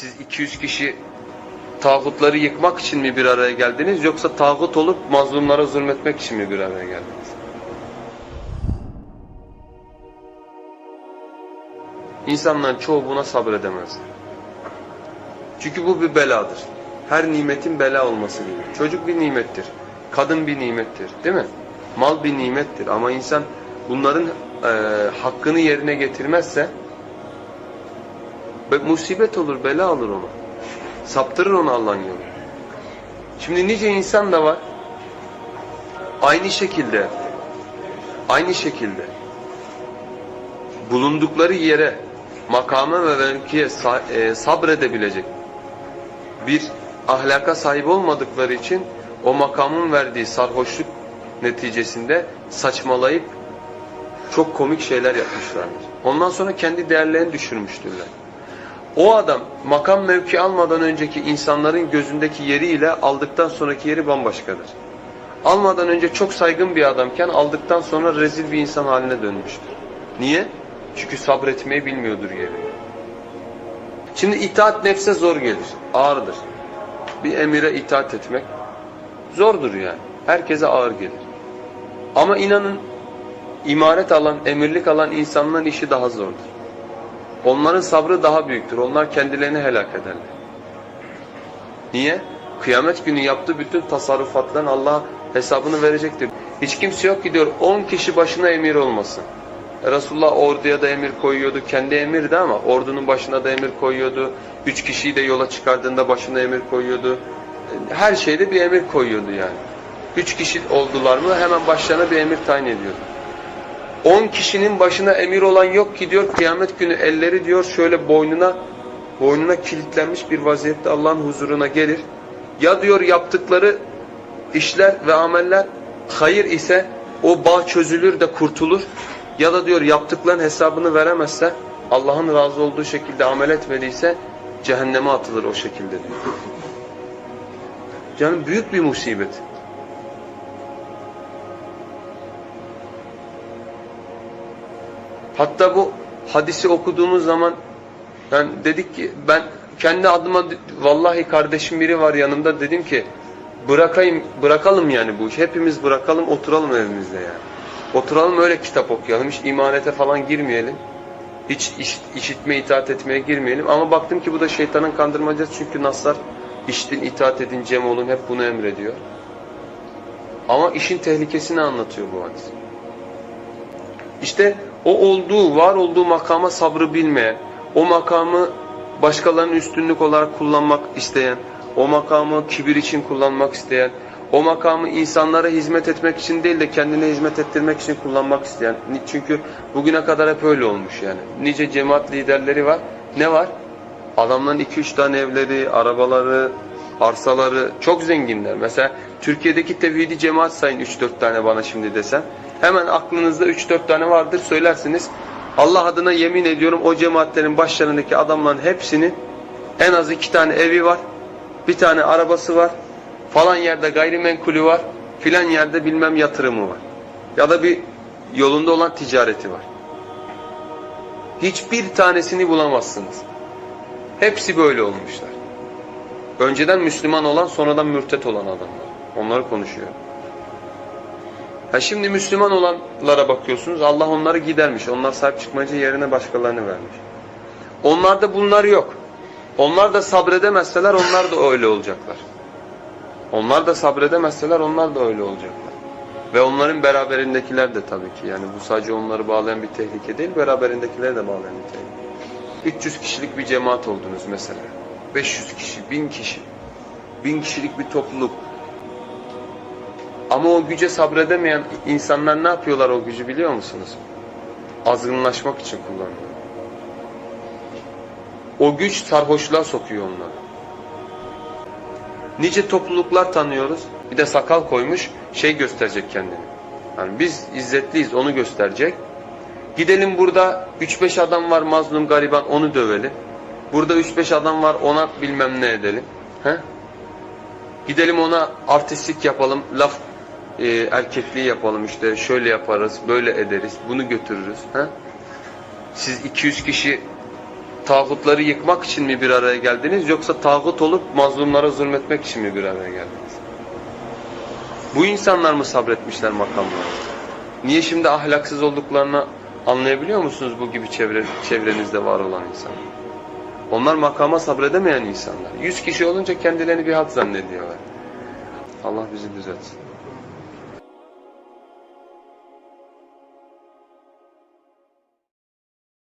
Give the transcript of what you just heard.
Siz 200 kişi tağutları yıkmak için mi bir araya geldiniz yoksa tağut olup mazlumlara zulmetmek için mi bir araya geldiniz? İnsanların çoğu buna sabredemez. Çünkü bu bir beladır. Her nimetin bela olması gibi. Çocuk bir nimettir. Kadın bir nimettir. Değil mi? Mal bir nimettir. Ama insan bunların e, hakkını yerine getirmezse musibet olur, bela olur ona. Saptırır onu Allah'ın yolu. Şimdi nice insan da var. Aynı şekilde aynı şekilde bulundukları yere makama ve mevkiye e, sabredebilecek bir ahlaka sahip olmadıkları için o makamın verdiği sarhoşluk neticesinde saçmalayıp çok komik şeyler yapmışlardır. Ondan sonra kendi değerlerini düşürmüştürler. O adam makam mevki almadan önceki insanların gözündeki yeriyle aldıktan sonraki yeri bambaşkadır. Almadan önce çok saygın bir adamken aldıktan sonra rezil bir insan haline dönmüştür. Niye? Çünkü sabretmeyi bilmiyordur yerini. Şimdi itaat nefse zor gelir, ağırdır. Bir emire itaat etmek zordur yani. Herkese ağır gelir. Ama inanın imaret alan, emirlik alan insanların işi daha zordur. Onların sabrı daha büyüktür. Onlar kendilerini helak ederler. Niye? Kıyamet günü yaptığı bütün tasarrufatların Allah hesabını verecektir. Hiç kimse yok ki diyor 10 kişi başına emir olmasın. E, Resulullah orduya da emir koyuyordu. Kendi emirdi ama ordunun başına da emir koyuyordu. Üç kişiyi de yola çıkardığında başına emir koyuyordu. E, Her şeyde bir emir koyuyordu yani. Üç kişi oldular mı hemen başlarına bir emir tayin ediyordu. 10 kişinin başına emir olan yok ki diyor kıyamet günü elleri diyor şöyle boynuna boynuna kilitlenmiş bir vaziyette Allah'ın huzuruna gelir. Ya diyor yaptıkları işler ve ameller hayır ise o bağ çözülür de kurtulur. Ya da diyor yaptıkların hesabını veremezse Allah'ın razı olduğu şekilde amel etmediyse cehenneme atılır o şekilde diyor. Canım büyük bir musibet. Hatta bu hadisi okuduğumuz zaman ben dedik ki ben kendi adıma vallahi kardeşim biri var yanımda dedim ki bırakayım bırakalım yani bu işi. Hepimiz bırakalım oturalım evimizde yani. Oturalım öyle kitap okuyalım. Hiç imanete falan girmeyelim. Hiç iş, işitme itaat etmeye girmeyelim. Ama baktım ki bu da şeytanın kandırmacası çünkü naslar iştin itaat edin cem olun hep bunu emrediyor. Ama işin tehlikesini anlatıyor bu hadis. İşte o olduğu, var olduğu makama sabrı bilmeyen, o makamı başkalarının üstünlük olarak kullanmak isteyen, o makamı kibir için kullanmak isteyen, o makamı insanlara hizmet etmek için değil de kendine hizmet ettirmek için kullanmak isteyen. Çünkü bugüne kadar hep öyle olmuş yani. Nice cemaat liderleri var. Ne var? Adamların 2-3 tane evleri, arabaları, arsaları çok zenginler. Mesela Türkiye'deki tevhidi cemaat sayın 3-4 tane bana şimdi desem. Hemen aklınızda 3-4 tane vardır söylersiniz. Allah adına yemin ediyorum o cemaatlerin başlarındaki adamların hepsinin en az 2 tane evi var. Bir tane arabası var. Falan yerde gayrimenkulü var. Filan yerde bilmem yatırımı var. Ya da bir yolunda olan ticareti var. Hiçbir tanesini bulamazsınız. Hepsi böyle olmuşlar. Önceden Müslüman olan sonradan mürtet olan adamlar. Onları konuşuyor. Ha şimdi Müslüman olanlara bakıyorsunuz Allah onları gidermiş. Onlar sahip çıkmacı yerine başkalarını vermiş. Onlarda bunlar yok. Onlar da sabredemezseler onlar da öyle olacaklar. Onlar da sabredemezseler onlar da öyle olacaklar. Ve onların beraberindekiler de tabii ki. Yani bu sadece onları bağlayan bir tehlike değil, beraberindekileri de bağlayan bir tehlike. 300 kişilik bir cemaat oldunuz mesela. 500 kişi, 1000 kişi. 1000 kişilik bir topluluk. Ama o güce sabredemeyen insanlar ne yapıyorlar o gücü biliyor musunuz? Azgınlaşmak için kullanıyor. O güç sarhoşluğa sokuyor onları. Nice topluluklar tanıyoruz. Bir de sakal koymuş şey gösterecek kendini. Yani biz izzetliyiz onu gösterecek. Gidelim burada 3-5 adam var mazlum gariban onu dövelim. Burada 3-5 adam var ona bilmem ne edelim. He? Gidelim ona artistlik yapalım, laf e, erkekliği yapalım işte şöyle yaparız, böyle ederiz, bunu götürürüz. He? Siz 200 kişi tağutları yıkmak için mi bir araya geldiniz yoksa tağut olup mazlumlara zulmetmek için mi bir araya geldiniz? Bu insanlar mı sabretmişler makamlara? Niye şimdi ahlaksız olduklarını anlayabiliyor musunuz bu gibi çevre, çevrenizde var olan insanlar? Onlar makama sabredemeyen insanlar. Yüz kişi olunca kendilerini bir hat zannediyorlar. Allah bizi düzeltsin.